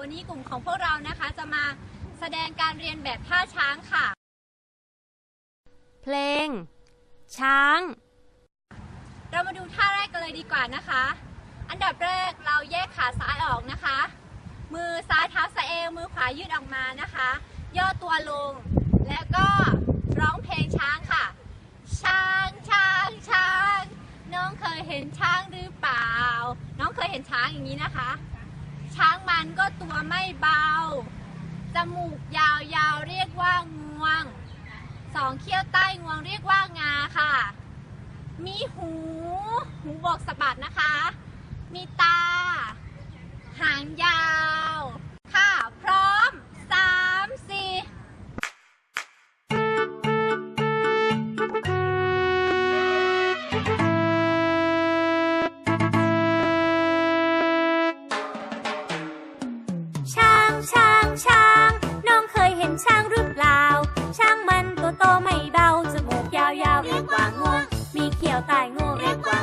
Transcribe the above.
วันนี้กลุ่มของพวกเรานะคะจะมาแสดงการเรียนแบบท่าช้างค่ะ เพลง ช้าง เรามาดูท่าแรกกันเลยดีกว่านะคะ อันดับแรกเราแยกขาซ้ายออกนะคะ มือซ้ายเท้าสะเอวมือขวายืดออกมานะคะ ย่อตัวลง แล้วก็ร้องเพลงช้างค่ะ ช้างช้างช้าง น้องเคยเห็นช้างหรือเปล่า น้องเคยเห็นช้างอย่างนี้นะคะ ช้างมันก็ตัวไม่เบา จมูกยาว ๆ เรียกว่างวง สองเขี้ยวใต้งวงเรียกว่างาค่ะ มีหู หูบอกสะบัดนะคะ ช้างช้างน้องเคยเห็นช้างหรือเปล่า ช้างมันตัวโตไม่เบาจมูกยาวๆเรียกว่างวง มีเขียวใต้งวงเรียกว่า